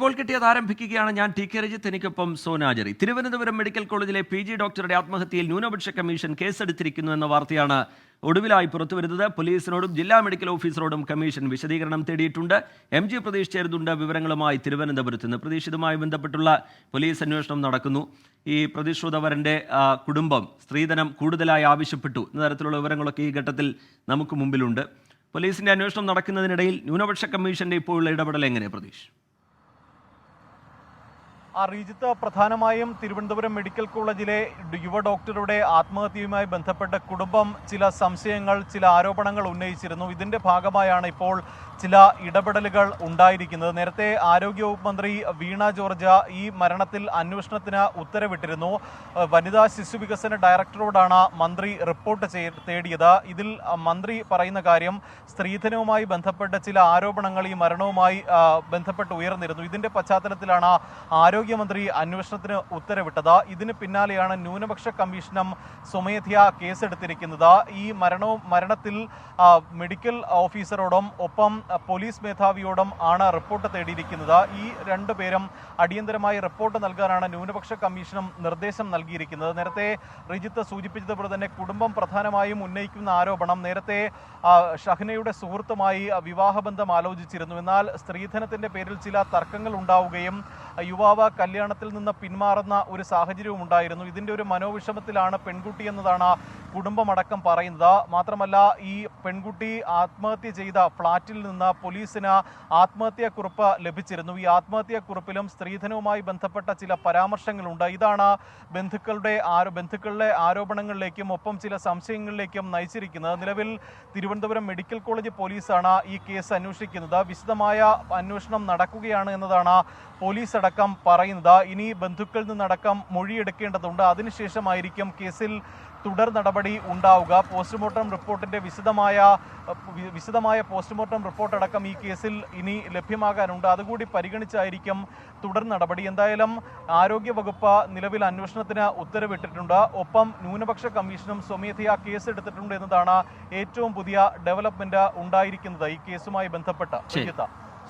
ഇപ്പോൾ കിട്ടിയത് ആരംഭിക്കുകയാണ് ഞാൻ ടി കെ രജിത്ത് എനിക്കൊപ്പം സോനാജറി തിരുവനന്തപുരം മെഡിക്കൽ കോളേജിലെ പി ജി ഡോക്ടറുടെ ആത്മഹത്യയിൽ ന്യൂനപക്ഷ കമ്മീഷൻ കേസെടുത്തിരിക്കുന്നു എന്ന വാർത്തയാണ് ഒടുവിലായി പുറത്തുവരുന്നത്. പോലീസിനോടും ജില്ലാ മെഡിക്കൽ ഓഫീസറോടും കമ്മീഷൻ വിശദീകരണം തേടിയിട്ടുണ്ട്. എം ജി പ്രതീഷ് ചേരുന്നുണ്ട് വിവരങ്ങളുമായി തിരുവനന്തപുരത്ത് നിന്ന്. പ്രതീഷ് ഇതുമായി ബന്ധപ്പെട്ടുള്ള പോലീസ് അന്വേഷണം നടക്കുന്നു. ഈ പ്രതിശ്രുതവരന്റെ കുടുംബം സ്ത്രീധനം കൂടുതലായി ആവശ്യപ്പെട്ടു എന്ന തരത്തിലുള്ള വിവരങ്ങളൊക്കെ ഈ ഘട്ടത്തിൽ നമുക്ക് മുമ്പിലുണ്ട്. പോലീസിന്റെ അന്വേഷണം നടക്കുന്നതിനിടയിൽ ന്യൂനപക്ഷ കമ്മീഷന്റെ ഇപ്പോഴുള്ള ഇടപെടൽ എങ്ങനെ പ്രതീഷ്? റീജിത്ത് പ്രധാനമായും തിരുവനന്തപുരം മെഡിക്കൽ കോളേജിലെ യുവ ഡോക്ടറുടെ ആത്മഹത്യയുമായി ബന്ധപ്പെട്ട കുടുംബം ചില സംശയങ്ങൾ ചില ആരോപണങ്ങൾ ഉന്നയിച്ചിരുന്നു. ഇതിന്റെ ഭാഗമായാണ് ഇപ്പോൾ ചില ഇടപെടലുകൾ ഉണ്ടായിരിക്കുന്നത്. നേരത്തെ ആരോഗ്യവകുപ്പ് മന്ത്രി വീണ ജോർജ ഈ മരണത്തിൽ അന്വേഷണത്തിന് ഉത്തരവിട്ടിരുന്നു. വനിതാ ശിശു വികസന ഡയറക്ടറോടാണ് മന്ത്രി റിപ്പോർട്ട് തേടിയത്. ഇതിൽ മന്ത്രി പറയുന്ന കാര്യം സ്ത്രീധനവുമായി ബന്ധപ്പെട്ട ചില ആരോപണങ്ങൾ ഈ മരണവുമായി ബന്ധപ്പെട്ട് ഉയർന്നിരുന്നു. ഇതിന്റെ പശ്ചാത്തലത്തിലാണ് ആരോഗ്യമന്ത്രി അന്വേഷണത്തിന് ഉത്തരവിട്ടത്. ഇതിന് പിന്നാലെയാണ് ന്യൂനപക്ഷ കമ്മീഷനും സ്വമേധയാ കേസെടുത്തിരിക്കുന്നത്. ഈ മരണവും മരണത്തിൽ മെഡിക്കൽ ഓഫീസറോടും ഒപ്പം പോലീസ് മേധാവിയോടും ആണ് റിപ്പോർട്ട് തേടിയിരിക്കുന്നത്. ഈ രണ്ടു പേരും അടിയന്തരമായി റിപ്പോർട്ട് നൽകാനാണ് ന്യൂനപക്ഷ കമ്മീഷനും നിർദ്ദേശം നൽകിയിരിക്കുന്നത്. നേരത്തെ റിജിത്ത് സൂചിപ്പിച്ചതുപോലെ തന്നെ കുടുംബം പ്രധാനമായും ഉന്നയിക്കുന്ന ആരോപണം നേരത്തെ ഷഹ്നയുടെ സുഹൃത്തുമായി വിവാഹബന്ധം ആലോചിച്ചിരുന്നു. എന്നാൽ സ്ത്രീധനത്തിന്റെ പേരിൽ ചില തർക്കങ്ങൾ ഉണ്ടാവുകയും യുവാവ് കല്യാണത്തിൽ നിന്ന് പിന്മാറുന്ന ഒരു സാഹചര്യവും ഉണ്ടായിരുന്നു. ഇതിന്റെ ഒരു മനോവിഷമത്തിലാണ് പെൺകുട്ടി എന്നതാണ് കുടുംബമടക്കം പറയുന്നത്. മാത്രമല്ല ഈ പെൺകുട്ടി ആത്മഹത്യ ചെയ്ത ഫ്ളാറ്റിൽ നിന്ന് പോലീസിന് ആത്മഹത്യാക്കുറിപ്പ് ലഭിച്ചിരുന്നു. ഈ ആത്മഹത്യാക്കുറിപ്പിലും സ്ത്രീധനവുമായി ബന്ധപ്പെട്ട ചില പരാമർശങ്ങളുണ്ട്. ഇതാണ് ബന്ധുക്കളുടെ ആരോ ബന്ധുക്കളുടെ ആരോപണങ്ങളിലേക്കും ഒപ്പം ചില സംശയങ്ങളിലേക്കും നയിച്ചിരിക്കുന്നത്. നിലവിൽ തിരുവനന്തപുരം മെഡിക്കൽ കോളേജ് പോലീസാണ് ഈ കേസ് അന്വേഷിക്കുന്നത്. വിശദമായ അന്വേഷണം നടക്കുകയാണ് എന്നതാണ് പോലീസ് അടക്കം പറയുന്നത്. ഇനി ബന്ധുക്കളിൽ നിന്നടക്കം മൊഴിയെടുക്കേണ്ടതുണ്ട്. അതിനുശേഷമായിരിക്കും കേസിൽ തുടർ നടപടി ഉണ്ടാവുക. പോസ്റ്റ്മോർട്ടം റിപ്പോർട്ടിന്റെ വിശദമായ വിശദമായ പോസ്റ്റ്മോർട്ടം റിപ്പോർട്ട് അടക്കം ഈ കേസിൽ ഇനി ലഭ്യമാകാനുണ്ട്. അതുകൂടി പരിഗണിച്ചായിരിക്കും തുടർ നടപടി. എന്തായാലും ആരോഗ്യവകുപ്പ് നിലവിൽ അന്വേഷണത്തിന് ഉത്തരവിട്ടിട്ടുണ്ട്. ഒപ്പം ന്യൂനപക്ഷ കമ്മീഷനും സ്വമേധയാ കേസെടുത്തിട്ടുണ്ട് എന്നതാണ് ഏറ്റവും പുതിയ ഡെവലപ്മെന്റ് ഉണ്ടായിരിക്കുന്നത് ഈ കേസുമായി ബന്ധപ്പെട്ട്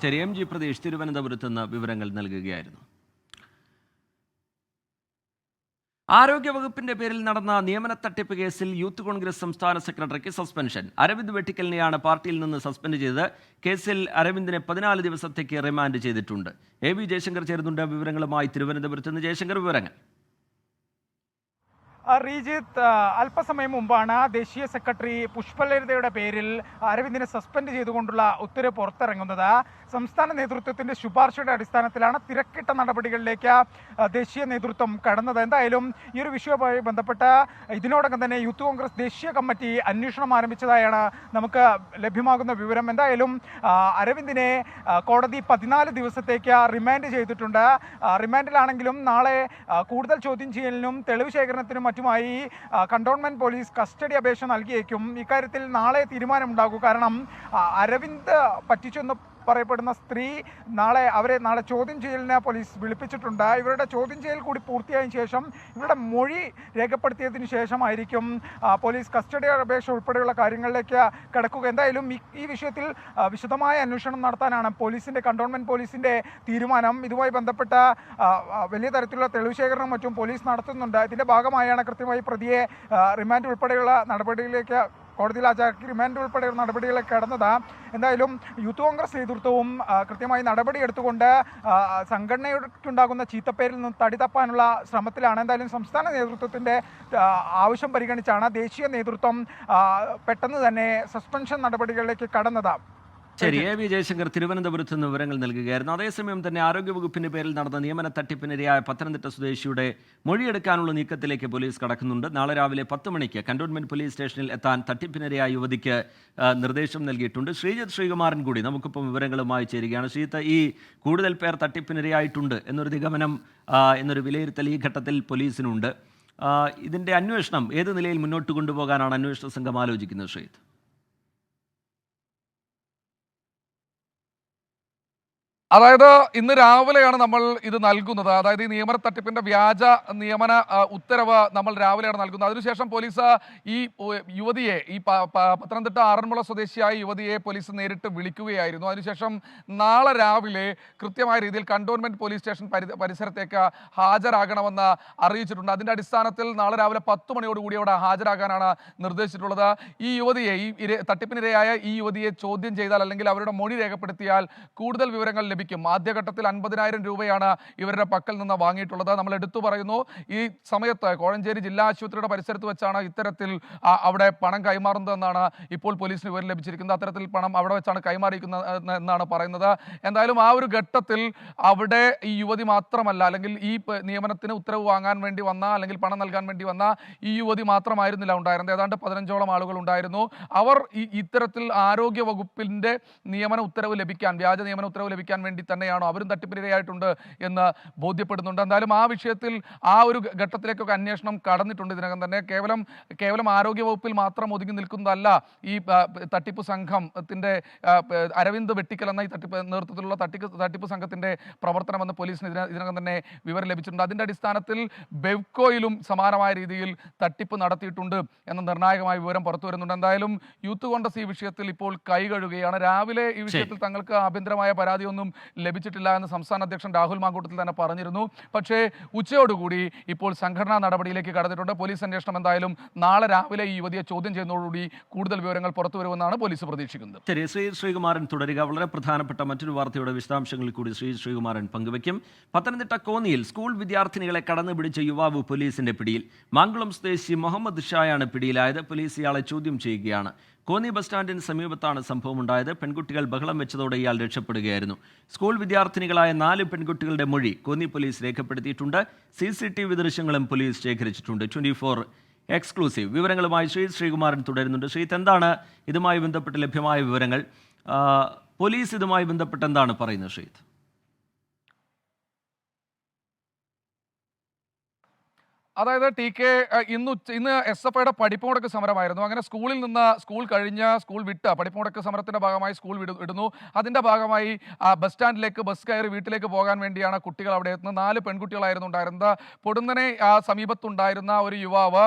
ശരി. എം ജി പ്രതീഷ് തിരുവനന്തപുരത്ത് നിന്ന് വിവരങ്ങൾ നൽകുകയായിരുന്നു. ആരോഗ്യവകുപ്പിന്റെ പേരിൽ നടന്ന നിയമന തട്ടിപ്പ് കേസിൽ യൂത്ത് കോൺഗ്രസ് സംസ്ഥാന സെക്രട്ടറിക്ക് സസ്പെൻഷൻ. അരവിന്ദ് വെട്ടിക്കലിനെയാണ് പാർട്ടിയിൽ നിന്ന് സസ്പെൻഡ് ചെയ്തത്. കേസിൽ അരവിന്ദിനെ പതിനാല് ദിവസത്തേക്ക് റിമാൻഡ് ചെയ്തിട്ടുണ്ട്. എ വി ജയശങ്കർ ചേരുന്നുണ്ട് വിവരങ്ങളുമായി. തിരുവനന്തപുരത്ത് നിന്ന് ജയശങ്കർ വിവരങ്ങൾ. റീജിത്ത് അല്പസമയം മുമ്പാണ് ദേശീയ സെക്രട്ടറി പുഷ്പലരിതയുടെ പേരിൽ അരവിന്ദിനെ സസ്പെൻഡ് ചെയ്തുകൊണ്ടുള്ള ഉത്തരവ് പുറത്തിറങ്ങുന്നത്. സംസ്ഥാന നേതൃത്വത്തിന്റെ ശുപാർശയുടെ അടിസ്ഥാനത്തിലാണ് തിരക്കിട്ട നടപടികളിലേക്ക് ദേശീയ നേതൃത്വം കടന്നത്. എന്തായാലും ഈ ഒരു വിഷയവുമായി ബന്ധപ്പെട്ട് ഇതിനോടകം തന്നെ യൂത്ത് കോൺഗ്രസ് ദേശീയ കമ്മിറ്റി അന്വേഷണം ആരംഭിച്ചതായാണ് നമുക്ക് ലഭ്യമാകുന്ന വിവരം. എന്തായാലും അരവിന്ദിനെ കോടതി പതിനാല് ദിവസത്തേക്ക് റിമാൻഡ് ചെയ്തിട്ടുണ്ട്. റിമാൻഡിലാണെങ്കിലും നാളെ കൂടുതൽ ചോദ്യം ചെയ്യലിനും തെളിവ് ശേഖരണത്തിനും മറ്റുമായി ആ, കണ്ടോൺമെന്റ് പോലീസ് കസ്റ്റഡി അപേക്ഷ നൽകിയേക്കും. ഇക്കാര്യത്തിൽ നാളെ തീരുമാനമുണ്ടാകും. കാരണം അരവിന്ദ് പറ്റിച്ചെന്ന് പറയപ്പെടുന്ന സ്ത്രീ നാളെ അവരെ നാളെ ചോദ്യം ചെയ്യലിന് പോലീസ് വിളിപ്പിച്ചിട്ടുണ്ട്. ഇവരുടെ ചോദ്യം ചെയ്യൽ കൂടി പൂർത്തിയായ ശേഷം ഇവരുടെ മൊഴി രേഖപ്പെടുത്തിയതിന് ശേഷമായിരിക്കും പോലീസ് കസ്റ്റഡി അപേക്ഷ ഉൾപ്പെടെയുള്ള കാര്യങ്ങളിലേക്ക് കിടക്കുക. എന്തായാലും ഈ വിഷയത്തിൽ വിശദമായ അന്വേഷണം നടത്താനാണ് പോലീസിന്റെ കണ്ടോൺമെന്റ് പോലീസിന്റെ തീരുമാനം. ഇതുമായി ബന്ധപ്പെട്ട വലിയ തരത്തിലുള്ള തെളിവ് ശേഖരണം മറ്റും പോലീസ് നടത്തുന്നുണ്ട്. ഇതിന്റെ ഭാഗമായാണ് കൃത്യമായി പ്രതിയെ റിമാൻഡ് ഉൾപ്പെടെയുള്ള നടപടിയിലേക്ക് കോടതിയിൽ ഹാജരാക്കി റിമാൻഡ് ഉൾപ്പെടെയുള്ള നടപടികൾ കടന്നത്. എന്തായാലും യൂത്ത് കോൺഗ്രസ് നേതൃത്വവും ആ, കൃത്യമായി നടപടി എടുത്തുകൊണ്ട് ആ, സംഘടനയ്ക്കുണ്ടാകുന്ന ചീത്തപ്പേരിൽ നിന്ന് തടിതപ്പാനുള്ള ശ്രമത്തിലാണ്. എന്തായാലും സംസ്ഥാന നേതൃത്വത്തിന്റെ ആവശ്യം പരിഗണിച്ചാണ് ദേശീയ നേതൃത്വം പെട്ടെന്ന് തന്നെ സസ്പെൻഷൻ നടപടികളിലേക്ക് കടന്നത്. ശരി എ വി ജയശങ്കർ തിരുവനന്തപുരത്ത് നിന്ന് വിവരങ്ങൾ നൽകുകയായിരുന്നു. അതേസമയം തന്നെ ആരോഗ്യവകുപ്പിന്റെ പേരിൽ നടന്ന നിയമന തട്ടിപ്പിനിരയായ പത്തനംതിട്ട സ്വദേശിയുടെ മൊഴിയെടുക്കാനുള്ള നീക്കത്തിലേക്ക് പോലീസ് കടക്കുന്നുണ്ട്. നാളെ രാവിലെ പത്ത് മണിക്ക് കന്റോൺമെന്റ് പോലീസ് സ്റ്റേഷനിൽ എത്താൻ തട്ടിപ്പിനിരയായ യുവതിക്ക് നിർദ്ദേശം നൽകിയിട്ടുണ്ട്. ശ്രീജിത് ശ്രീകുമാരൻ കൂടി നമുക്കിപ്പം വിവരങ്ങളുമായി ചേരുകയാണ്. ശ്രീജിത്ത് ഈ കൂടുതൽ പേർ തട്ടിപ്പിനിരയായിട്ടുണ്ട് എന്നൊരു നിഗമനം എന്നൊരു വിലയിരുത്തൽ ഈ ഘട്ടത്തിൽ പോലീസിനുണ്ട്. ഇതിന്റെ അന്വേഷണം ഏത് നിലയിൽ മുന്നോട്ട് കൊണ്ടുപോകാനാണ് അന്വേഷണ സംഘം ആലോചിക്കുന്നത് ശ്രീജിത്ത്? അതായത് ഇന്ന് രാവിലെയാണ് നമ്മൾ ഇത് നൽകുന്നത്. അതായത് ഈ നിയമന തട്ടിപ്പിന്റെ വ്യാജ നിയമന ഉത്തരവ് നമ്മൾ രാവിലെയാണ് നൽകുന്നത്. അതിനുശേഷം പോലീസ് ഈ യുവതിയെ ഈ പത്തനംതിട്ട ആറന്മുള സ്വദേശിയായ യുവതിയെ പോലീസ് നേരിട്ട് വിളിക്കുകയായിരുന്നു. അതിനുശേഷം നാളെ രാവിലെ കൃത്യമായ രീതിയിൽ കണ്ടോൺമെന്റ് പോലീസ് സ്റ്റേഷൻ പരി- പരിസരത്തേക്ക് ഹാജരാകണമെന്ന് അറിയിച്ചിട്ടുണ്ട്. അതിന്റെ അടിസ്ഥാനത്തിൽ നാളെ രാവിലെ പത്ത് മണിയോടുകൂടി അവിടെ ഹാജരാകാനാണ് നിർദ്ദേശിച്ചിട്ടുള്ളത്. ഈ യുവതിയെ ഈ തട്ടിപ്പിനിരയായ ഈ യുവതിയെ ചോദ്യം ചെയ്താൽ അല്ലെങ്കിൽ അവരുടെ മൊഴി രേഖപ്പെടുത്തിയാൽ കൂടുതൽ വിവരങ്ങൾ ലഭിക്കും ആദ്യഘട്ടത്തിൽ അൻപതിനായിരം രൂപയാണ് ഇവരുടെ പക്കൽ നിന്ന് വാങ്ങിയിട്ടുള്ളത്. നമ്മൾ എടുത്തു പറയുന്നു ഈ സമയത്ത് കോഴഞ്ചേരി ജില്ലാ ആശുപത്രിയുടെ പരിസരത്ത് വെച്ചാണ് ഇത്തരത്തിൽ അവിടെ പണം കൈമാറുന്നതെന്നാണ് ഇപ്പോൾ പോലീസിന് വിവരം ലഭിച്ചിരിക്കുന്നത്. അത്തരത്തിൽ പണം അവിടെ വെച്ചാണ് കൈമാറിയിരിക്കുന്നത് എന്നാണ് പറയുന്നത്. എന്തായാലും ആ ഒരു ഘട്ടത്തിൽ അവിടെ ഈ യുവതി മാത്രമല്ല അല്ലെങ്കിൽ ഈ നിയമനത്തിന് ഉത്തരവ് വാങ്ങാൻ വേണ്ടി വന്ന അല്ലെങ്കിൽ പണം നൽകാൻ വേണ്ടി വന്ന ഈ യുവതി മാത്രമായിരുന്നില്ല ഉണ്ടായിരുന്നത്. ഏതാണ്ട് പതിനഞ്ചോളം ആളുകൾ ഉണ്ടായിരുന്നു. അവർ ഇത്തരത്തിൽ ആരോഗ്യ വകുപ്പിന്റെ നിയമന ഉത്തരവ് ലഭിക്കാൻ വ്യാജ നിയമന ഉത്തരവ് ലഭിക്കാൻ വേണ്ടി തന്നെയാണോ? അവരും തട്ടിപ്പിനിരയായിട്ടുണ്ട് എന്ന് ബോധ്യപ്പെടുന്നുണ്ട്. എന്തായാലും ആ വിഷയത്തിൽ ആ ഒരു ഘട്ടത്തിലേക്കൊക്കെ അന്വേഷണം കടന്നിട്ടുണ്ട് ഇതിനകം തന്നെ. കേവലം കേവലം ആരോഗ്യ വകുപ്പിൽ മാത്രം ഒതുങ്ങി നിൽക്കുന്നതല്ല ഈ തട്ടിപ്പ് സംഘത്തിന്റെ അരവിന്ദ് വെട്ടിക്കൽ എന്ന ഈ തട്ടിപ്പ് നേതൃത്വത്തിലുള്ള തട്ടിപ്പ് തട്ടിപ്പ് സംഘത്തിന്റെ പ്രവർത്തനമെന്ന് പോലീസിന് ഇതിന ഇതിനകം തന്നെ വിവരം ലഭിച്ചിട്ടുണ്ട്. അതിന്റെ അടിസ്ഥാനത്തിൽ ബെവ്കോയിലും സമാനമായ രീതിയിൽ തട്ടിപ്പ് നടത്തിയിട്ടുണ്ട് എന്ന നിർണായകമായ വിവരം പുറത്തു വരുന്നുണ്ട്. എന്തായാലും യൂത്ത് കോൺഗ്രസ് ഈ വിഷയത്തിൽ ഇപ്പോൾ കൈകഴുകുകയാണ് രാവിലെ ഈ വിഷയത്തിൽ തങ്ങൾക്ക് ആഭ്യന്തരമായ പരാതിയൊന്നും ലഭിച്ചിട്ടില്ല എന്ന് സംസ്ഥാന അധ്യക്ഷൻ രാഹുൽ മാങ്കൂട്ടത്തിൽ തന്നെ പറഞ്ഞിരുന്നു. പക്ഷേ ഉച്ചയോടുകൂടി ഇപ്പോൾ സംഘടനാ നടപടിയിലേക്ക് കടന്നിട്ടുണ്ട്. പോലീസ് അന്വേഷണം എന്തായാലും നാളെ രാവിലെ ഈ യുവതിയെ ചോദ്യം ചെയ്യുന്നതോടുകൂടി കൂടുതൽ വിവരങ്ങൾ പുറത്തു വരുമെന്നാണ് പോലീസ് പ്രതീക്ഷിക്കുന്നത്. ശരി ശ്രീ ശ്രീകുമാരൻ തുടരുക. വളരെ പ്രധാനപ്പെട്ട മറ്റൊരു വാർത്തയുടെ വിശദാംശങ്ങളിൽ കൂടി ശ്രീ ശ്രീകുമാരൻ പങ്കുവയ്ക്കും. പത്തനംതിട്ട കോന്നിയിൽ സ്കൂൾ വിദ്യാർത്ഥിനികളെ കടന്നു പിടിച്ച യുവാവ് പോലീസിന്റെ പിടിയിൽ. മാങ്കുളം സ്വദേശി മുഹമ്മദ് ഷായാണ് പിടിയിലായത്. പോലീസ് ഇയാളെ ചോദ്യം ചെയ്യുകയാണ്. കോന്നി ബസ് സ്റ്റാൻഡിന് സമീപത്താണ് സംഭവം സംഭവമുണ്ടായത്. പെൺകുട്ടികൾ ബഹളം വെച്ചതോടെ ഇയാൾ രക്ഷപ്പെടുകയായിരുന്നു. സ്കൂൾ വിദ്യാർത്ഥിനികളായ നാല് പെൺകുട്ടികളുടെ മൊഴി കോന്നി പോലീസ് രേഖപ്പെടുത്തിയിട്ടുണ്ട്. സി സി ടി വി ദൃശ്യങ്ങളും പോലീസ് ശേഖരിച്ചിട്ടുണ്ട്. ട്വന്റി ഫോർ എക്സ്ക്ലൂസീവ് വിവരങ്ങളുമായി ശ്രീ ശ്രീകുമാരൻ തുടരുന്നുണ്ട്. ശ്രീത്ത് എന്താണ് ഇതുമായി ബന്ധപ്പെട്ട് ലഭ്യമായ വിവരങ്ങൾ. പോലീസ് ഇതുമായി ബന്ധപ്പെട്ട് എന്താണ് പറയുന്നത് ശ്രീത്ത് അതായത് ടി കെ ഇന്ന് ഇന്ന് എസ് എഫ് ഐയുടെ പഠിപ്പുമുടക്ക് സമരമായിരുന്നു. അങ്ങനെ സ്കൂളിൽ നിന്ന് സ്കൂൾ കഴിഞ്ഞ സ്കൂൾ വിട്ട് പഠിപ്പുമുടക്ക് സമരത്തിന്റെ ഭാഗമായി സ്കൂൾ വിടു ഇടുന്നു. അതിന്റെ ഭാഗമായി ബസ് സ്റ്റാൻഡിലേക്ക് ബസ് കയറി വീട്ടിലേക്ക് പോകാൻ വേണ്ടിയാണ് കുട്ടികൾ അവിടെ എത്തുന്നത്. നാല് പെൺകുട്ടികളായിരുന്നു ഉണ്ടായിരുന്നത്. പൊടുന്നനെ സമീപത്തുണ്ടായിരുന്ന ഒരു യുവാവ്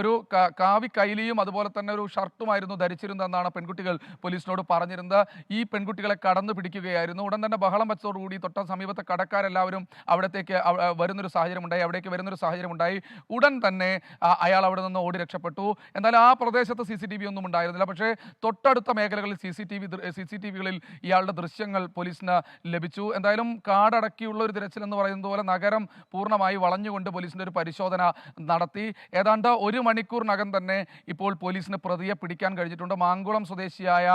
ഒരു കാവി കൈലിയും അതുപോലെ തന്നെ ഒരു ഷർട്ടുമായിരുന്നു ധരിച്ചിരുന്നതെന്നാണ് പെൺകുട്ടികൾ പോലീസിനോട് പറഞ്ഞിരുന്നത്. ഈ പെൺകുട്ടികളെ കടന്നു പിടിക്കുകയായിരുന്നു. ഉടൻ തന്നെ ബഹളം വെച്ചതോടുകൂടി തൊട്ട സമീപത്തെ കടക്കാരെല്ലാവരും അവിടത്തേക്ക് വരുന്നൊരു സാഹചര്യം ഉണ്ടായി അവിടേക്ക് വരുന്നൊരു സാഹചര്യം ഉണ്ടായി ഉടൻ തന്നെ അയാൾ അവിടെ നിന്ന് ഓടി രക്ഷപ്പെട്ടു. എന്തായാലും ആ പ്രദേശത്ത് സി സി ടി വി ഒന്നും ഉണ്ടായിരുന്നില്ല. പക്ഷേ തൊട്ടടുത്ത മേഖലകളിൽ C C T V C C T വികളിൽ ഇയാളുടെ ദൃശ്യങ്ങൾ പോലീസിന് ലഭിച്ചു. എന്തായാലും കാടടക്കിയുള്ള ഒരു തിരച്ചിൽ എന്ന് പറയുന്നത് പോലെ നഗരം പൂർണമായി വളഞ്ഞുകൊണ്ട് പോലീസിന്റെ ഒരു പരിശോധന നടത്തി. ഏതാണ്ട് ഒരു മണിക്കൂറിനകം തന്നെ ഇപ്പോൾ പോലീസിന് പ്രതിയെ പിടിക്കാൻ കഴിഞ്ഞിട്ടുണ്ട്. മാങ്കുളം സ്വദേശിയായ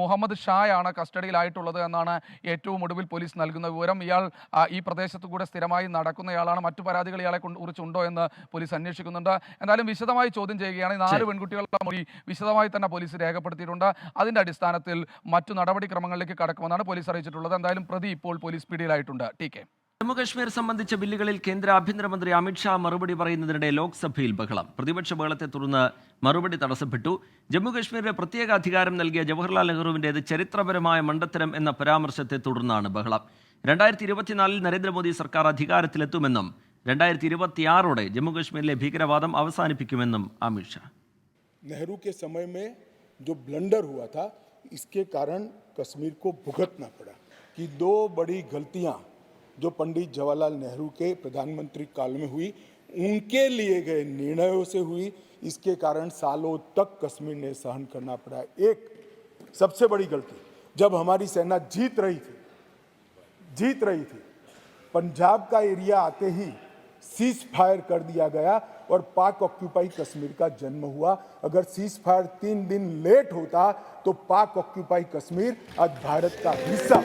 മുഹമ്മദ് ഷായാണ് കസ്റ്റഡിയിലായിട്ടുള്ളത് എന്നാണ് ഏറ്റവും ഒടുവിൽ പോലീസ് നൽകുന്ന വിവരം. ഇയാൾ ഈ പ്രദേശത്തു കൂടെ സ്ഥിരമായി നടക്കുന്നയാളാണ്. മറ്റു പരാതികൾ ഇയാളെ കുറിച്ചുണ്ടോ എന്ന് പോലീസ് അന്വേഷിക്കുന്നുണ്ട്. എന്തായാലും വിശദമായി ചോദ്യം ചെയ്യുകയാണ്. ഈ നാല് പെൺകുട്ടികളുടെ മൊഴി വിശദമായി തന്നെ പോലീസ് രേഖപ്പെടുത്തിയിട്ടുണ്ട്. അതിന്റെ അടിസ്ഥാനത്തിൽ മറ്റു നടപടിക്രമങ്ങളിലേക്ക് കടക്കുമെന്നാണ് പോലീസ് അറിയിച്ചിട്ടുള്ളത്. എന്തായാലും പ്രതി ഇപ്പോൾ പോലീസ് പിടിയിലായിട്ടുണ്ട്. T K. ജമ്മുകശ്മീർ സംബന്ധിച്ച ബില്ലുകളിൽ കേന്ദ്ര ആഭ്യന്തരമന്ത്രി അമിത്ഷാ മറുപടി പറയുന്നതിനിടെ ലോക്സഭയിൽ ബഹളം. പ്രതിപക്ഷ ബഹളത്തെ തുടർന്ന് മറുപടി തടസ്സപ്പെട്ടു. ജമ്മുകശ്മീരിന് പ്രത്യേക അധികാരം നൽകിയ ജവഹർലാൽ നെഹ്റുവിന്റേത് ചരിത്രപരമായ മണ്ടത്തരം എന്ന പരാമർശത്തെ തുടർന്നാണ് ബഹളം. രണ്ടായിരത്തി ഇരുപത്തിനാലിൽ നരേന്ദ്രമോദി സർക്കാർ അധികാരത്തിലെത്തുമെന്നും രണ്ടായിരത്തി ഇരുപത്തിയാറോടെ ജമ്മുകശ്മീരിലെ ഭീകരവാദം അവസാനിപ്പിക്കുമെന്നും അമിത്ഷാ नेहरू के समय में जो ब्लंडर हुआ था इसके कारण कश्मीर को भुगतना पड़ा कि दो बड़ी गलतियां जो पंडित जवाहरलाल नेहरू के प्रधानमंत्री काल में हुई उनके लिए गए निर्णयों से हुई इसके कारण सालों तक कश्मीर ने सहन करना पड़ा एक सबसे बड़ी गलती जब हमारी सेना जीत रही थी जीत रही थी पंजाब का एरिया आते ही सीज फायर कर दिया गया और पाक ऑक्यूपाई कश्मीर का जन्म हुआ अगर सीज फायर तीन दिन लेट होता तो पाक ऑक्यूपाई कश्मीर आज भारत का हिस्सा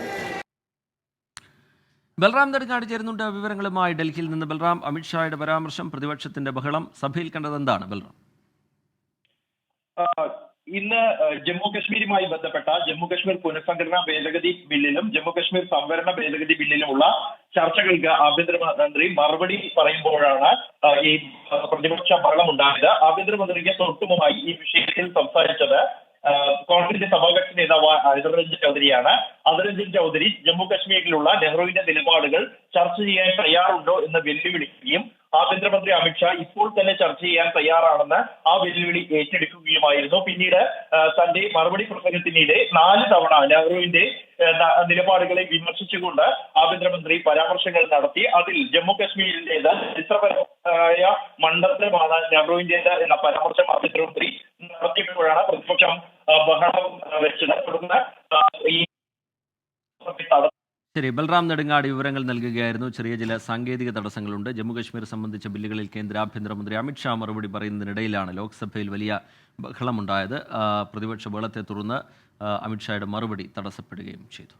ബൽറാം നെടുങ്ങാട് ചേരുന്നുണ്ട് വിവരങ്ങളുമായി ഡൽഹിയിൽ നിന്ന് ബൽറാം അമിത്ഷായുടെ പരാമർശം പ്രതിപക്ഷത്തിന്റെ ബഹളം സഭയിൽ കണ്ടത് എന്താണ് ബൽറാം ആ, ഇന്ന് ജമ്മു കശ്മീരുമായി ബന്ധപ്പെട്ട ജമ്മു കശ്മീർ പുനഃസംഘടനാ ഭേദഗതി ബില്ലിലും ജമ്മു കശ്മീർ സംവരണ ഭേദഗതി ബില്ലിലുമുള്ള ചർച്ചകൾക്ക് ആഭ്യന്തരമന്ത്രി മറുപടി പറയുമ്പോഴാണ് ഈ പ്രതിപക്ഷ ഭരണം ഉണ്ടായത് ആഭ്യന്തരമന്ത്രിക്ക് തൊട്ടുമുമായി ഈ വിഷയത്തിൽ സംസാരിച്ചത് കോൺഗ്രസിന്റെ സഭാകക്ഷി നേതാവ് അതിരഞ്ജൻ ചൗധരിയാണ്. അതിരഞ്ജൻ ചൗധരി ജമ്മു കശ്മീരിലുള്ള നെഹ്റുവിന്റെ നിലപാടുകൾ ചർച്ച ചെയ്യാൻ തയ്യാറുണ്ടോ എന്ന് വെല്ലുവിളിക്കുകയും ആഭ്യന്തരമന്ത്രി അമിത്ഷാ ഇപ്പോൾ തന്നെ ചർച്ച ചെയ്യാൻ തയ്യാറാണെന്ന് ആ വെല്ലുവിളി ഏറ്റെടുക്കുകയുമായിരുന്നു. പിന്നീട് തന്റെ മറുപടി പ്രസംഗത്തിനിടെ നാല് തവണ നെഹ്റുവിന്റെ നിലപാടുകളെ വിമർശിച്ചുകൊണ്ട് ആഭ്യന്തരമന്ത്രി പരാമർശങ്ങൾ നടത്തി. അതിൽ ജമ്മു കശ്മീരിന്റേത് ചരിത്രപരമായ മണ്ഡലമാണ് നെഹ്റുവിന്റേത് എന്ന പരാമർശം ആഭ്യന്തരമന്ത്രി നടത്തിയപ്പോഴാണ് പ്രതിപക്ഷം ബഹളം വെച്ചത്. തുടർന്ന് ഈ തടസ്സം ശരി ബൽറാം നെടുങ്ങാട് വിവരങ്ങൾ നൽകുകയായിരുന്നു. ചെറിയ ചില സാങ്കേതിക തടസ്സങ്ങളുണ്ട്. ജമ്മുകശ്മീർ സംബന്ധിച്ച ബില്ലുകളിൽ കേന്ദ്ര ആഭ്യന്തരമന്ത്രി അമിത്ഷാ മറുപടി പറയുന്നതിനിടയിലാണ് ലോക്സഭയിൽ വലിയ ബഹളമുണ്ടായത്. പ്രതിപക്ഷ ബഹളത്തെ തുടർന്ന് അമിത്ഷായുടെ മറുപടി തടസ്സപ്പെടുകയും ചെയ്തു.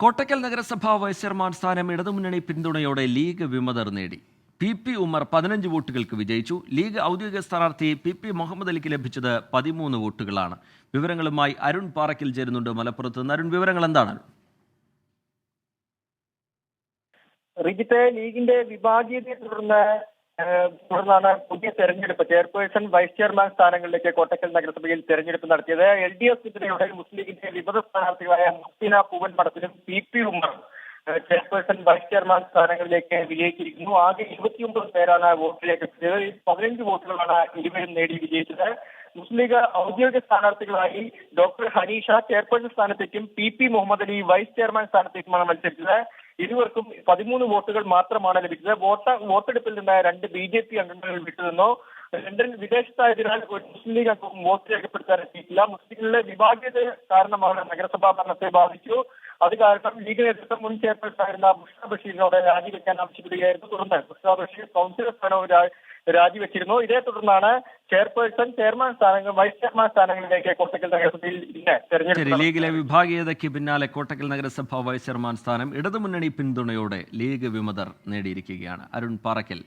കോട്ടക്കൽ നഗരസഭാ വൈസ് ചെയർമാൻ സ്ഥാനം ഇടതുമുന്നണി പിന്തുണയോടെ ലീഗ് വിമതർ നേടി. പി പി ഉമർ പതിനഞ്ച് വോട്ടുകൾക്ക് വിജയിച്ചു. ലീഗ് ഔദ്യോഗിക സ്ഥാനാർത്ഥി പി പി മുഹമ്മദ് അലിക്ക് ലഭിച്ചത് പതിമൂന്ന് വോട്ടുകളാണ്. വിവരങ്ങളുമായി അരുൺ പാറക്കിൽ ചേരുന്നുണ്ട് മലപ്പുറത്ത്. നിന്ന് അരുൺ വിവരങ്ങൾ എന്താണ്? റിജിത്തെ ലീഗിന്റെ വിഭാഗീയതയെ തുടർന്ന് തുടർന്നാണ് പുതിയ തെരഞ്ഞെടുപ്പ്. ചെയർപേഴ്സൺ വൈസ് ചെയർമാൻ സ്ഥാനങ്ങളിലേക്ക് കോട്ടക്കൽ നഗരസഭയിൽ തെരഞ്ഞെടുപ്പ് നടത്തിയത്. എൽ ഡി എഫ് പിന്തുണയോടെ മുസ്ലിം ലീഗിന്റെ വിമത സ്ഥാനാർത്ഥികളായ മുസ്തീന പൂവൻ മഠത്തിലും പി പി ഉമ്മർ ഏഹ്, ചെയർപേഴ്സൺ വൈസ് ചെയർമാൻ സ്ഥാനങ്ങളിലേക്ക് വിജയിച്ചിരിക്കുന്നു. ആകെ ഇരുപത്തിയൊമ്പത് പേരാണ് വോട്ടിലേക്ക് എത്തിയത് പതിനഞ്ച് വോട്ടുകളാണ് ഇരുവരും നേടി വിജയിച്ചത്. മുസ്ലിം ലീഗ് ഔദ്യോഗിക സ്ഥാനാർത്ഥികളായി doctor Haneesha chairperson സ്ഥാനത്തേക്കും P P Muhammad Ali vice chairman സ്ഥാനത്തേക്കുമാണ് മത്സരിച്ചത്. ഇരുവർക്കും പതിമൂന്ന് വോട്ടുകൾ മാത്രമാണ് ലഭിച്ചത്. വോട്ട് വോട്ടെടുപ്പിൽ നിന്ന് രണ്ട് ബി ജെ പി അംഗങ്ങൾ വിട്ടുനിന്നു. ലണ്ടൻ വിദേശത്തായതിനാൽ ഒരു മുസ്ലിം ലീഗ് അംഗവും വോട്ട് രേഖപ്പെടുത്താൻ എത്തിയിട്ടില്ല. മുസ്ലിങ്ങളിലെ വിഭാഗീയത കാരണമാണ് നഗരസഭാ ഭരണത്തെ ബാധിച്ചു. അത് കാരണം ലീഗ് നേതൃത്വം മുൻ ചെയർപേഴ്സണായിരുന്ന മുഷ്ത ബഷീറിനോട് രാജിവെക്കാൻ ആവശ്യപ്പെടുകയായിരുന്നു. തുടർന്ന് മുഷ്ത ബഷീർ കൗൺസിലർ സ്ഥാനവും രാജിവെച്ചിരുന്നു. ഇതേ തുടർന്നാണ് ചെയർപേഴ്സൺ ചെയർമാൻ സ്ഥാനങ്ങൾ വൈസ് ചെയർമാൻ സ്ഥാനങ്ങളിലേക്ക് കോട്ടക്കൽ നഗരസഭയിൽ ഇന്ന് തെരഞ്ഞെടുപ്പ് ലീഗിലെ വിഭാഗീയതയ്ക്ക് പിന്നാലെ കോട്ടക്കൽ നഗരസഭ വൈസ് ചെയർമാൻ സ്ഥാനം ഇടതുമുന്നണി പിന്തുണയോടെ ലീഗ് വിമതർ നേടിയിരിക്കുകയാണ്. അരുൺ പാറക്കൽ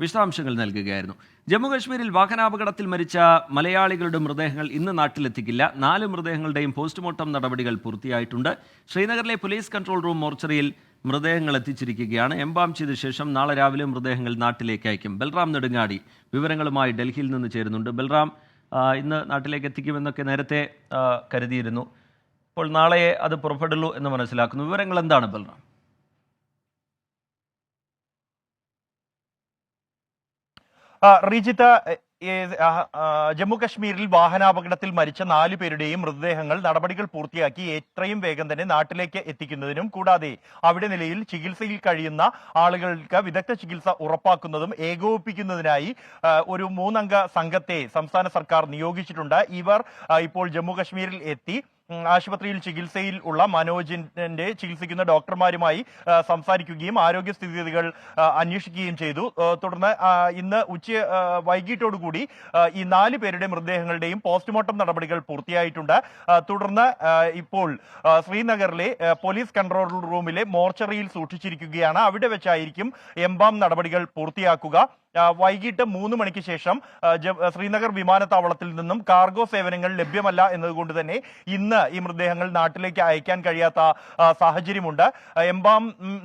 വിശദാംശങ്ങൾ നൽകുകയായിരുന്നു. ജമ്മുകശ്മീരിൽ വാഹനാപകടത്തിൽ മരിച്ച മലയാളികളുടെ മൃതദേഹങ്ങൾ ഇന്ന് നാട്ടിലെത്തിക്കില്ല. നാല് മൃതദേഹങ്ങളുടെയും പോസ്റ്റ്മോർട്ടം നടപടികൾ പൂർത്തിയായിട്ടുണ്ട്. ശ്രീനഗറിലെ പോലീസ് കൺട്രോൾ റൂം മോർച്ചറിയിൽ മൃതദേഹങ്ങൾ എത്തിച്ചിരിക്കുകയാണ്. എംബാം ചെയ്ത ശേഷം നാളെ രാവിലെ മൃതദേഹങ്ങൾ നാട്ടിലേക്ക് അയക്കും. ബൽറാം നെടുങ്ങാടി വിവരങ്ങളുമായി ഡൽഹിയിൽ നിന്ന് ചേരുന്നുണ്ട്. ബൽറാം ഇന്ന് നാട്ടിലേക്ക് എത്തിക്കുമെന്നൊക്കെ നേരത്തെ കരുതിയിരുന്നു. അപ്പോൾ നാളെ അത് പുറപ്പെടുള്ളൂ എന്ന് മനസ്സിലാക്കുന്നു. വിവരങ്ങൾ എന്താണ് ബൽറാം? റീജിത്ത് ജമ്മു കശ്മീരിൽ വാഹനാപകടത്തിൽ മരിച്ച നാലു പേരുടെയും മൃതദേഹങ്ങൾ നടപടികൾ പൂർത്തിയാക്കി എത്രയും വേഗം തന്നെ നാട്ടിലേക്ക് എത്തിക്കുന്നതിനും കൂടാതെ അവിടെ നിലയിൽ ചികിത്സയിൽ കഴിയുന്ന ആളുകൾക്ക് വിദഗ്ധ ചികിത്സ ഉറപ്പാക്കുന്നതും ഏകോപിപ്പിക്കുന്നതിനായി ഒരു മൂന്നംഗ സംഘത്തെ സംസ്ഥാന സർക്കാർ നിയോഗിച്ചിട്ടുണ്ട്. ഇവർ ഇപ്പോൾ ജമ്മു കശ്മീരിൽ എത്തി. ആശുപത്രിയിൽ ചികിത്സയിൽ ഉള്ള മനോജിന്റെ ചികിത്സിക്കുന്ന ഡോക്ടർമാരുമായി സംസാരിക്കുകയും ആരോഗ്യ സ്ഥിതിഗതികൾ അന്വേഷിക്കുകയും ചെയ്തു. തുടർന്ന് ഇന്ന് ഉച്ച വൈകിട്ടോടുകൂടി ഈ നാല് പേരുടെ മൃതദേഹങ്ങളുടെയും പോസ്റ്റ്മോർട്ടം നടപടികൾ പൂർത്തിയായിട്ടുണ്ട്. തുടർന്ന് ഇപ്പോൾ ശ്രീനഗറിലെ പോലീസ് കൺട്രോൾ റൂമിലെ മോർച്ചറിയിൽ സൂക്ഷിച്ചിരിക്കുകയാണ്. അവിടെ വെച്ചായിരിക്കും എംബാം നടപടികൾ പൂർത്തിയാക്കുക. വൈകിട്ട് മൂന്ന് മണിക്ക് ശേഷം ശ്രീനഗർ വിമാനത്താവളത്തിൽ നിന്നും കാർഗോ സേവനങ്ങൾ ലഭ്യമല്ല എന്നതുകൊണ്ട് തന്നെ ഇന്ന് ഈ മൃതദേഹങ്ങൾ നാട്ടിലേക്ക് അയക്കാൻ കഴിയാത്ത സാഹചര്യമുണ്ട്. എംബാം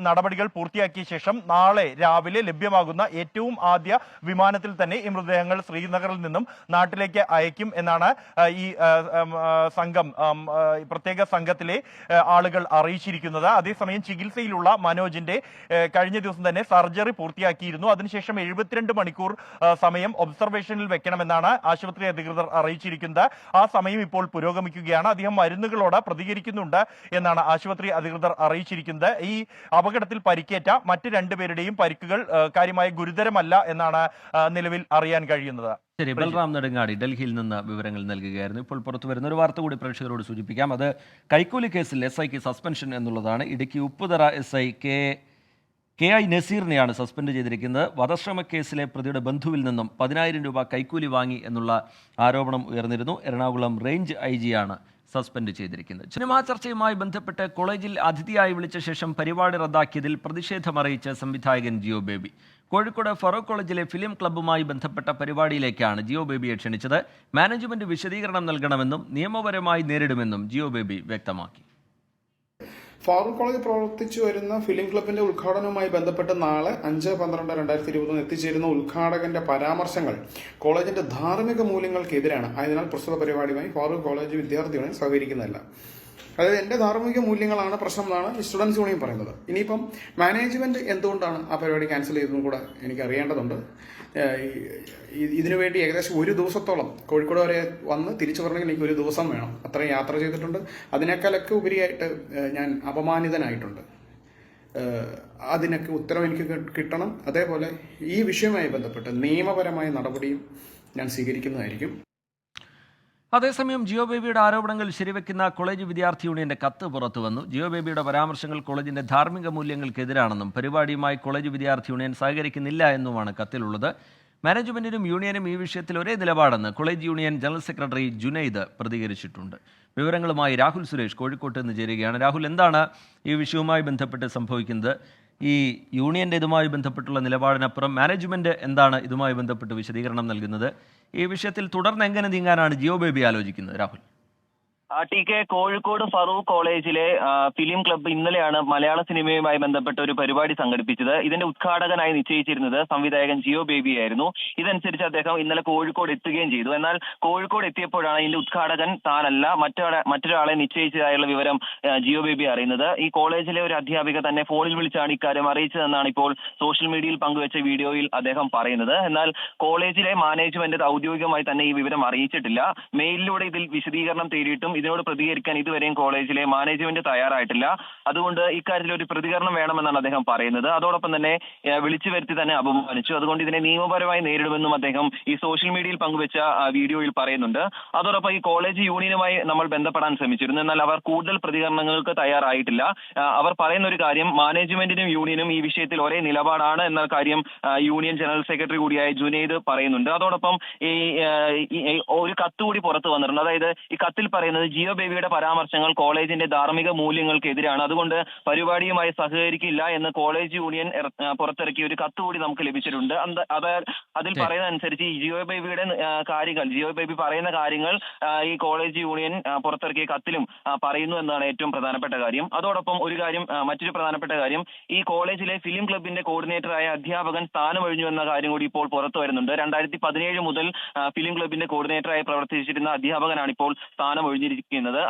നടപടികൾ പൂർത്തിയാക്കിയ ശേഷം നാളെ രാവിലെ ലഭ്യമാകുന്ന ഏറ്റവും ആദ്യ വിമാനത്തിൽ തന്നെ ഈ മൃതദേഹങ്ങൾ ശ്രീനഗറിൽ നിന്നും നാട്ടിലേക്ക് അയക്കും എന്നാണ് ഈ സംഘം പ്രത്യേക സംഘത്തിലെ ആളുകൾ അറിയിച്ചിരിക്കുന്നത്. അതേസമയം ചികിത്സയിലുള്ള മനോജിന്റെ കഴിഞ്ഞ ദിവസം തന്നെ സർജറി പൂർത്തിയാക്കിയിരുന്നു. അതിനുശേഷം എഴുപത്തിരണ്ട് മണിക്കൂർ സമയം ഒബ്സർവേഷനിൽ വെക്കണമെന്നാണ് ആശുപത്രി അധികൃതർ അറിയിച്ചിരിക്കുന്നത്. ആ സമയം ഇപ്പോൾ പുരോഗമിക്കുകയാണ്. അദ്ദേഹം മരുന്നുകളോട് പ്രതികരിക്കുന്നുണ്ട് എന്നാണ് ആശുപത്രി അധികൃതർ അറിയിച്ചിരിക്കുന്നത്. ഈ അപകടത്തിൽ പരിക്കേറ്റ മറ്റ് രണ്ടുപേരുടെയും പരിക്കുകൾ കാര്യമായി കാര്യമായ ഗുരുതരമല്ല എന്നാണ് നിലവിൽ അറിയാൻ കഴിയുന്നത്. ശരി ബൽറാം നെടുങ്ങാടി ഡൽഹിയിൽ നിന്ന് വിവരങ്ങൾ നൽകുകയായിരുന്നു. ഇപ്പോൾ പുറത്തു വരുന്ന ഒരു വാർത്ത കൂടി പ്രേക്ഷകരോട് സൂചിപ്പിക്കാം. അത് കൈക്കൂലി കേസിൽ എസ് ഐക്ക് സസ്പെൻഷൻ എന്നുള്ളതാണ്. Idukki Upputhara S I K K I നസീറിനെയാണ് suspend ചെയ്തിരിക്കുന്നത്. വധശ്രമ കേസിലെ പ്രതിയുടെ ബന്ധുവിൽ നിന്നും പതിനായിരം രൂപ കൈക്കൂലി വാങ്ങി എന്നുള്ള ആരോപണം ഉയർന്നിരുന്നു. എറണാകുളം റേഞ്ച് ഐ ജിയാണ് സസ്പെൻഡ് ചെയ്തിരിക്കുന്നത്. സിനിമാ ചർച്ചയുമായി ബന്ധപ്പെട്ട് കോളേജിൽ അതിഥിയായി വിളിച്ച ശേഷം പരിപാടി റദ്ദാക്കിയതിൽ പ്രതിഷേധമറിയിച്ച സംവിധായകൻ ജിയോ ബേബി. കോഴിക്കോട് ഫറൂഖ് കോളേജിലെ ഫിലിം ക്ലബ്ബുമായി ബന്ധപ്പെട്ട പരിപാടിയിലേക്കാണ് ജിയോ ബേബിയെ ക്ഷണിച്ചത്. മാനേജ്മെന്റ് വിശദീകരണം നൽകണമെന്നും നിയമപരമായി നേരിടുമെന്നും ജിയോ ബേബി വ്യക്തമാക്കി. ഫാറൂഖ് കോളേജ് പ്രവർത്തിച്ചു വരുന്ന ഫിലിം ക്ലബിന്റെ ഉദ്ഘാടനവുമായി ബന്ധപ്പെട്ട് നാളെ അഞ്ച് പന്ത്രണ്ട് രണ്ടായിരത്തി ഇരുപത്തൊന്ന് എത്തിച്ചേരുന്ന ഉദ്ഘാടകന്റെ പരാമർശങ്ങൾ കോളേജിന്റെ ധാർമ്മിക മൂല്യങ്ങൾക്കെതിരാണ്. ആയതിനാൽ പ്രസ്തുത പരിപാടിയുമായി ഫാറൂഖ് കോളേജ് വിദ്യാർത്ഥികളെ സഹകരിക്കുന്നില്ല അതായത് എന്റെ ധാർമ്മിക മൂല്യങ്ങളാണ് പ്രശ്നം എന്നാണ് സ്റ്റുഡൻസ് യൂണിയൻ പറയുന്നത്. ഇനിയിപ്പം മാനേജ്മെന്റ് എന്തുകൊണ്ടാണ് ആ പരിപാടി ക്യാൻസൽ ചെയ്തതെന്നും കൂടെ എനിക്ക് അറിയേണ്ടതുണ്ട്. ഇതിനു വേണ്ടി ഏകദേശം ഒരു ദിവസത്തോളം കോഴിക്കോട് വരെ വന്ന് തിരിച്ചു പറഞ്ഞെങ്കിൽ എനിക്ക് ഒരു ദിവസം വേണം. അത്രയും യാത്ര ചെയ്തിട്ടുണ്ട്. അതിനേക്കാളൊക്കെ ഉപരിയായിട്ട് ഞാൻ അപമാനിതനായിട്ടുണ്ട്. അതിനൊക്കെ ഉത്തരവ് എനിക്ക് കിട്ടണം. അതേപോലെ ഈ വിഷയവുമായി ബന്ധപ്പെട്ട് നിയമപരമായ നടപടിയും ഞാൻ സ്വീകരിക്കുന്നതായിരിക്കും. അതേസമയം ജിയോ ബേബിയുടെ ആരോപണങ്ങൾ ശരിവെക്കുന്ന കോളേജ് വിദ്യാർത്ഥി യൂണിയന്റെ കത്ത് പുറത്തു വന്നു. ജിയോ ബേബിയുടെ പരാമർശങ്ങൾ കോളേജിന്റെ ധാർമ്മിക മൂല്യങ്ങൾക്കെതിരാണെന്നും പരിപാടിയുമായി കോളേജ് വിദ്യാർത്ഥി യൂണിയൻ സഹകരിക്കുന്നില്ല എന്നുമാണ് കത്തിലുള്ളത്. മാനേജ്മെന്റിനും യൂണിയനും ഈ വിഷയത്തിൽ ഒരേ നിലപാടെന്ന് college union general secretary Junaid പ്രതികരിച്ചിട്ടുണ്ട്. വിവരങ്ങളുമായി രാഹുൽ സുരേഷ് കോഴിക്കോട്ട് നിന്ന് ചേരുകയാണ്. രാഹുൽ എന്താണ് ഈ വിഷയവുമായി ബന്ധപ്പെട്ട് സംഭവിക്കുന്നത്? ഈ യൂണിയന്റെ ഇതുമായി ബന്ധപ്പെട്ടുള്ള നിലപാടിനപ്പുറം മാനേജ്മെന്റ് എന്താണ് ഇതുമായി ബന്ധപ്പെട്ട് വിശദീകരണം നൽകുന്നത്? ഈ വിഷയത്തിൽ തുടർന്ന് എങ്ങനെ നീങ്ങാനാണ് ജിയോ ബേബി ആലോചിക്കുന്നത്? രാഹുൽ. ടി കെ കോഴിക്കോട് ഫറൂഖ് കോളേജിലെ ഫിലിം ക്ലബ്ബ് ഇന്നലെയാണ് മലയാള സിനിമയുമായി ബന്ധപ്പെട്ട ഒരു പരിപാടി സംഘടിപ്പിച്ചത്. ഇതിന്റെ ഉദ്ഘാടകനായി നിശ്ചയിച്ചിരുന്നത് സംവിധായകൻ ജിയോ ബേബി ആയിരുന്നു. ഇതനുസരിച്ച് അദ്ദേഹം ഇന്നലെ കോഴിക്കോട് എത്തുകയും ചെയ്തു. എന്നാൽ കോഴിക്കോട് എത്തിയപ്പോഴാണ് ഇതിന്റെ ഉദ്ഘാടകൻ താനല്ല മറ്റൊരാളെ മറ്റൊരാളെ നിശ്ചയിച്ചതായുള്ള വിവരം ജിയോ ബേബി അറിയുന്നത്. ഈ കോളേജിലെ ഒരു അധ്യാപിക തന്നെ ഫോണിൽ വിളിച്ചാണ് ഇക്കാര്യം അറിയിച്ചതെന്നാണ് ഇപ്പോൾ സോഷ്യൽ മീഡിയയിൽ പങ്കുവച്ച വീഡിയോയിൽ അദ്ദേഹം പറയുന്നത്. എന്നാൽ കോളേജിലെ മാനേജ്മെന്റ് ഔദ്യോഗികമായി തന്നെ ഈ വിവരം അറിയിച്ചിട്ടില്ല. മെയിലിലൂടെ ഇതിൽ വിശദീകരണം തേടിയിട്ടും ഇതിനോട് പ്രതികരിക്കാൻ ഇതുവരെയും കോളേജിലെ മാനേജ്മെന്റ് തയ്യാറായിട്ടില്ല. അതുകൊണ്ട് ഇക്കാര്യത്തിൽ ഒരു പ്രതികരണം വേണമെന്നാണ് അദ്ദേഹം പറയുന്നത്. അതോടൊപ്പം തന്നെ വിളിച്ചു വരുത്തി തന്നെ അപമാനിച്ചു. അതുകൊണ്ട് ഇതിനെ നിയമപരമായി നേരിടുമെന്നും അദ്ദേഹം ഈ സോഷ്യൽ മീഡിയയിൽ പങ്കുവച്ച വീഡിയോയിൽ പറയുന്നുണ്ട്. അതോടൊപ്പം ഈ കോളേജ് യൂണിയനുമായി നമ്മൾ ബന്ധപ്പെടാൻ ശ്രമിച്ചിരുന്നു. എന്നാൽ അവർ കൂടുതൽ പ്രതികരണങ്ങൾക്ക് തയ്യാറായിട്ടില്ല. അവർ പറയുന്ന ഒരു കാര്യം മാനേജ്മെന്റിനും യൂണിയനും ഈ വിഷയത്തിൽ ഒരേ നിലപാടാണ് എന്ന കാര്യം യൂണിയൻ ജനറൽ സെക്രട്ടറി കൂടിയായ ജുനൈദ് പറയുന്നുണ്ട്. അതോടൊപ്പം ഈ ഒരു കത്ത് കൂടി പുറത്തു വന്നിട്ടുണ്ട്. അതായത് ഈ കത്തിൽ പറയുന്നത് ജിയോ ബേബിയുടെ പരാമർശങ്ങൾ കോളേജിന്റെ ധാർമ്മിക മൂല്യങ്ങൾക്കെതിരാണ്. അതുകൊണ്ട് പരിപാടിയുമായി സഹകരിക്കില്ല എന്ന് കോളേജ് യൂണിയൻ പുറത്തിറക്കിയ ഒരു കത്ത് കൂടി നമുക്ക് ലഭിച്ചിട്ടുണ്ട്. അത് അതിൽ. പറയുന്ന അനുസരിച്ച് ഈ ജിയോ ബേബിയുടെ കാര്യങ്ങൾ ജിയോ ബേബി പറയുന്ന കാര്യങ്ങൾ ഈ കോളേജ് യൂണിയൻ പുറത്തിറക്കിയ കത്തിലും പറയുന്നു എന്നാണ് ഏറ്റവും പ്രധാനപ്പെട്ട കാര്യം. അതോടൊപ്പം ഒരു കാര്യം മറ്റൊരു പ്രധാനപ്പെട്ട കാര്യം ഈ കോളേജിലെ ഫിലിം ക്ലബിന്റെ കോർഡിനേറ്ററായ അധ്യാപകൻ സ്ഥാനമൊഴിഞ്ഞു എന്ന കാര്യം കൂടി ഇപ്പോൾ പുറത്തു വരുന്നുണ്ട്. രണ്ടായിരത്തി പതിനേഴ് മുതൽ ഫിലിം ക്ലബിന്റെ കോർഡിനേറ്ററായി പ്രവർത്തിച്ചിരുന്ന അധ്യാപകനാണ് ഇപ്പോൾ സ്ഥാനം ഒഴിഞ്ഞിരിക്കുന്നത്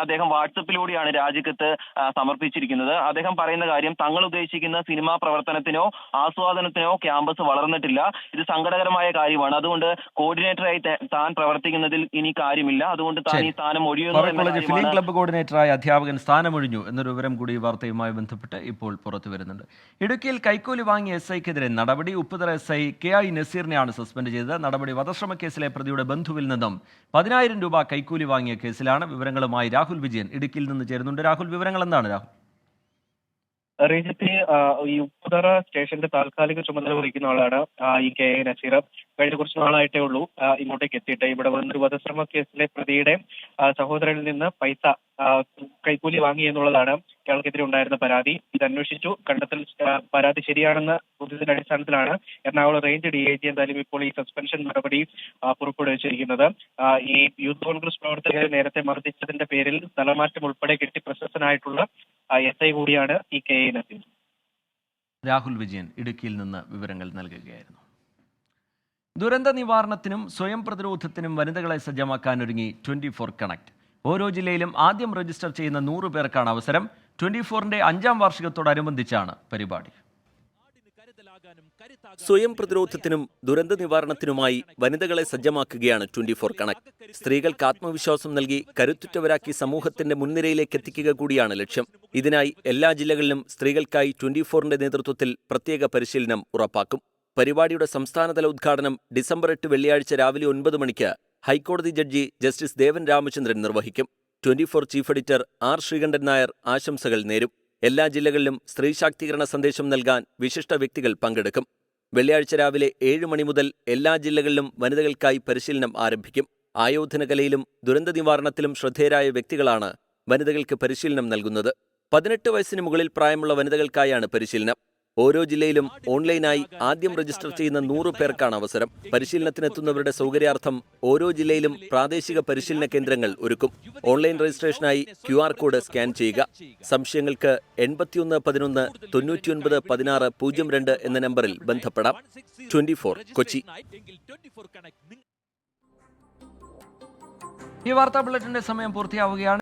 അദ്ദേഹം വാട്സപ്പിലൂടെയാണ് രാജിക്കത്ത് സമർപ്പിച്ചിരിക്കുന്നത്. അദ്ദേഹം പറയുന്ന കാര്യം തങ്ങൾ ഉദ്ദേശിക്കുന്ന സിനിമാ പ്രവർത്തനത്തിനോ ആസ്വാദനത്തിനോ ക്യാമ്പസ് വളർന്നിട്ടില്ല. ഇത് സങ്കടകരമായ കാര്യമാണ്. അതുകൊണ്ട് കോർഡിനേറ്ററായി താൻ പ്രവർത്തിക്കുന്നതിൽ ഇനി കാര്യമില്ല. അതുകൊണ്ട് താൻ ഈ സ്ഥാനം ഒഴിയുന്നു ഫിലിം ക്ലബ്ബ് കോർഡിനേറ്ററായ അധ്യാപകൻ സ്ഥാനമൊഴിഞ്ഞു എന്നൊരു വിവരം കൂടി വാർത്തയുമായി ബന്ധപ്പെട്ട് ഇപ്പോൾ പുറത്തു വരുന്നുണ്ട്. ഇടുക്കിയിൽ കൈക്കൂലി വാങ്ങിയ എസ് ഐക്കെതിരെ നടപടി. Upputhara S I K I നസീറിനെയാണ് suspend ചെയ്തത്. നടപടി വധശ്രമ കേസിലെ പ്രതിയുടെ ബന്ധുവിൽ നിന്നും പതിനായിരം രൂപ കൈക്കൂലി വാങ്ങിയ കേസിലാണ് വിവരങ്ങളുമായി രാഹുൽ വിജയൻ ഇടുക്കിയിൽ നിന്ന് ചേരുന്നുണ്ട്. രാഹുൽ വിവരങ്ങൾ എന്താണ് രാഹുൽ റീജിത്ത് ഈ ഉപ്പുതറ സ്റ്റേഷന്റെ താൽക്കാലിക ചുമതല വഹിക്കുന്ന ആളാണ് ഈ കെ എ നസീർ കഴിഞ്ഞ കുറച്ച് നാളായിട്ടേ ഉള്ളൂ ഇങ്ങോട്ടേക്ക് എത്തിയിട്ട്. ഇവിടെ വന്നൊരു വധശ്രമ കേസിലെ പ്രതിയുടെ സഹോദരനിൽ നിന്ന് പൈസ കൈക്കൂലി വാങ്ങി എന്നുള്ളതാണ് ഇയാൾക്കെതിരെ ഉണ്ടായിരുന്ന പരാതി. ഇത് അന്വേഷിച്ചു. കണ്ടെത്തൽ പരാതി ശരിയാണെന്ന് ബോധ്യത്തിന്റെ അടിസ്ഥാനത്തിലാണ് Ernakulam range D I G എന്തായാലും ഇപ്പോൾ ഈ സസ്പെൻഷൻ നടപടി പുറപ്പെടുവിച്ചിരിക്കുന്നത് ഈ യൂത്ത് കോൺഗ്രസ് പ്രവർത്തകരെ നേരത്തെ മർദ്ദിച്ചതിന്റെ പേരിൽ സ്ഥലമാറ്റം ഉൾപ്പെടെ കിട്ടി പ്രശസ്തനായിട്ടുള്ള എസ് ഐ കൂടിയാണ് ഈ കെ എ നസീർ. രാഹുൽ വിജയൻ ഇടുക്കിയിൽ നിന്ന് വിവരങ്ങൾ നൽകുകയായിരുന്നു. ദുരന്ത നിവാരണത്തിനും സ്വയം പ്രതിരോധത്തിനും വനിതകളെ സജ്ജമാക്കാനൊരുങ്ങി ട്വന്റി ഫോർ കണക്ട്. ഓരോ ജില്ലയിലും ആദ്യം രജിസ്റ്റർ ചെയ്യുന്ന നൂറ് പേർക്കാണ് അവസരം. ട്വന്റി ഫോറിന്റെ അഞ്ചാം വാർഷികത്തോടനുബന്ധിച്ചാണ് പരിപാടി. സ്വയം പ്രതിരോധത്തിനും ദുരന്ത നിവാരണത്തിനുമായി വനിതകളെ സജ്ജമാക്കുകയാണ് ട്വന്റി ഫോർ കണക്ട് സ്ത്രീകൾക്ക് ആത്മവിശ്വാസം നൽകി കരുത്തുറ്റവരാക്കി സമൂഹത്തിന്റെ മുൻനിരയിലേക്ക് എത്തിക്കുക കൂടിയാണ് ലക്ഷ്യം. ഇതിനായി എല്ലാ ജില്ലകളിലും സ്ത്രീകൾക്കായി ട്വന്റി ഫോറിന്റെ നേതൃത്വത്തിൽ പ്രത്യേക പരിശീലനം ഉറപ്പാക്കും. പരിപാടിയുടെ സംസ്ഥാനതല ഉദ്ഘാടനം ഡിസംബർ എട്ട് വെള്ളിയാഴ്ച രാവിലെ ഒൻപത് മണിക്ക് ഹൈക്കോടതി ജഡ്ജി ജസ്റ്റിസ് ദേവൻ രാമചന്ദ്രൻ നിർവഹിക്കും. Twenty four chief editor R Sreekandan Nair ആശംസകൾ നേരും. എല്ലാ ജില്ലകളിലും സ്ത്രീ ശാക്തീകരണ സന്ദേശം നൽകാൻ വിശിഷ്ട വ്യക്തികൾ പങ്കെടുക്കും. വെള്ളിയാഴ്ച രാവിലെ ഏഴ് മണി മുതൽ എല്ലാ ജില്ലകളിലും വനിതകൾക്കായി പരിശീലനം ആരംഭിക്കും. ആയോധന കലയിലും ദുരന്ത നിവാരണത്തിലും ശ്രദ്ധേയരായ വ്യക്തികളാണ് വനിതകൾക്ക് പരിശീലനം നൽകുന്നത്. പതിനെട്ട് വയസ്സിന് മുകളിൽ പ്രായമുള്ള വനിതകൾക്കായാണ് പരിശീലനം. ഓരോ ജില്ലയിലും ഓൺലൈനായി ആദ്യം രജിസ്റ്റർ ചെയ്യുന്ന നൂറ് പേർക്കാണ് അവസരം. പരിശീലനത്തിനെത്തുന്നവരുടെ സൗകര്യാർത്ഥം ഓരോ ജില്ലയിലും പ്രാദേശിക പരിശീലന കേന്ദ്രങ്ങൾ ഒരുക്കും. ഓൺലൈൻ രജിസ്ട്രേഷനായി ക്യു ആർ കോഡ് സ്കാൻ ചെയ്യുക. സംശയങ്ങൾക്ക് എൺപത്തിയൊന്ന് പതിനൊന്ന് തൊണ്ണൂറ്റിയൊൻപത് പതിനാറ് പൂജ്യം രണ്ട് എന്ന നമ്പറിൽ ബന്ധപ്പെടാം. ട്വന്റി കൊച്ചി. ഈ വാർത്താ ബുള്ളറ്റിന്റെ സമയം പൂർത്തിയാവുകയാണ്.